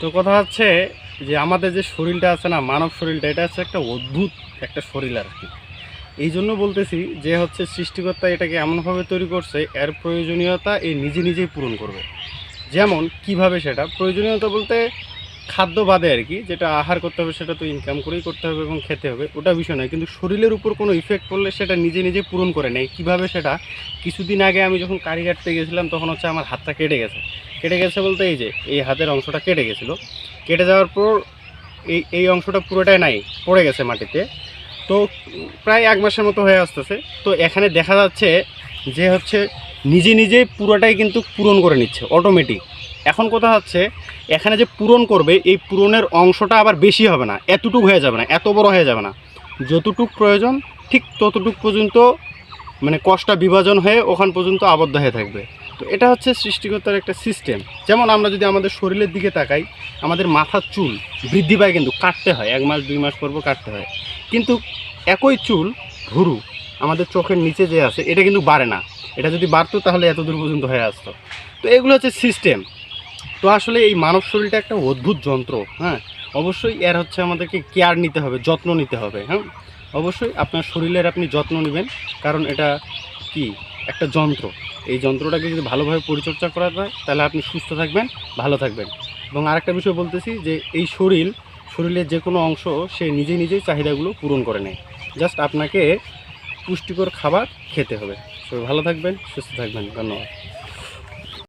তো কথা হচ্ছে যে আমাদের যে শরীরটা আছে না, মানব শরীরটা, এটা হচ্ছে একটা অদ্ভুত একটা শরীর আর কি। এই জন্য বলতেছি যে হচ্ছে সৃষ্টিকর্তা এটাকে এমনভাবে তৈরি করছে, এর প্রয়োজনীয়তা এই নিজে নিজেই পূরণ করবে। যেমন কীভাবে সেটা? প্রয়োজনীয়তা বলতে খাদ্য বাদে আর কি, যেটা আহার করতে হবে সেটা তো ইনকাম করেই করতে হবে এবং খেতে হবে, ওটা বিষয় নয়। কিন্তু শরীরের উপর কোনো ইফেক্ট পড়লে সেটা নিজে নিজে পূরণ করে নেয়। কীভাবে সেটা? কিছুদিন আগে আমি যখন কারি কাটতে গেছিলাম, তখন হচ্ছে আমার হাতটা কেটে গেছে। কেটে গেছে বলতে এই যে, এই হাতের অংশটা কেটে গেছিল। কেটে যাওয়ার পর এই এই অংশটা পুরোটাই নাই, পড়ে গেছে মাটিতে। তো প্রায় এক মাসের মতো হয়ে আসতেছে। তো এখানে দেখা যাচ্ছে যে হচ্ছে নিজে নিজে পুরোটাই কিন্তু পূরণ করে নিচ্ছে অটোমেটিক এখন কথা হচ্ছে, এখানে যে পূরণ করবে, এই পূরণের অংশটা আবার বেশি হবে না, এতটুক হয়ে যাবে না, এত বড় হয়ে যাবে না। যতটুক প্রয়োজন, ঠিক ততটুক পর্যন্ত মানে কষ্টটা বিভাজন হয়ে ওখান পর্যন্ত আবদ্ধ হয়ে থাকবে। তো এটা হচ্ছে সৃষ্টিকর্তার একটা সিস্টেম যেমন আমরা যদি আমাদের শরীরের দিকে তাকাই, আমাদের মাথার চুল বৃদ্ধি পায় কিন্তু, কাটতে হয়, এক মাস, দুই মাস পর পর কাটতে হয়। কিন্তু একই চুল, ভুরু আমাদের চোখের নিচে যে আছে, এটা কিন্তু বাড়ে না। এটা যদি বাড়তো, তাহলে এত দূর পর্যন্ত হয়ে আসতো। তো এগুলো হচ্ছে সিস্টেম তো আসলে এই মানব শরীরটা একটা অদ্ভুত যন্ত্র হ্যাঁ? অবশ্যই এর হচ্ছে আমাদেরকে কেয়ার নিতে হবে, যত্ন নিতে হবে হ্যাঁ? অবশ্যই আপনার শরীরের আপনি যত্ন নেবেন, কারণ এটা কি? একটা যন্ত্র। এই যন্ত্রটাকে যদি ভালোভাবে পরিচর্যা করা যায়, তাহলে আপনি সুস্থ থাকবেন, ভালো থাকবেন। এবং আরেকটা বিষয় বলতেছি যে, এই শরীর, শরীরের যে কোনো অংশ, সে নিজে নিজেই চাহিদাগুলো পূরণ করে নেয়। জাস্ট আপনাকে পুষ্টিকর খাবার খেতে হবে। সবাই ভালো থাকবেন সুস্থ থাকবেন। ধন্যবাদ।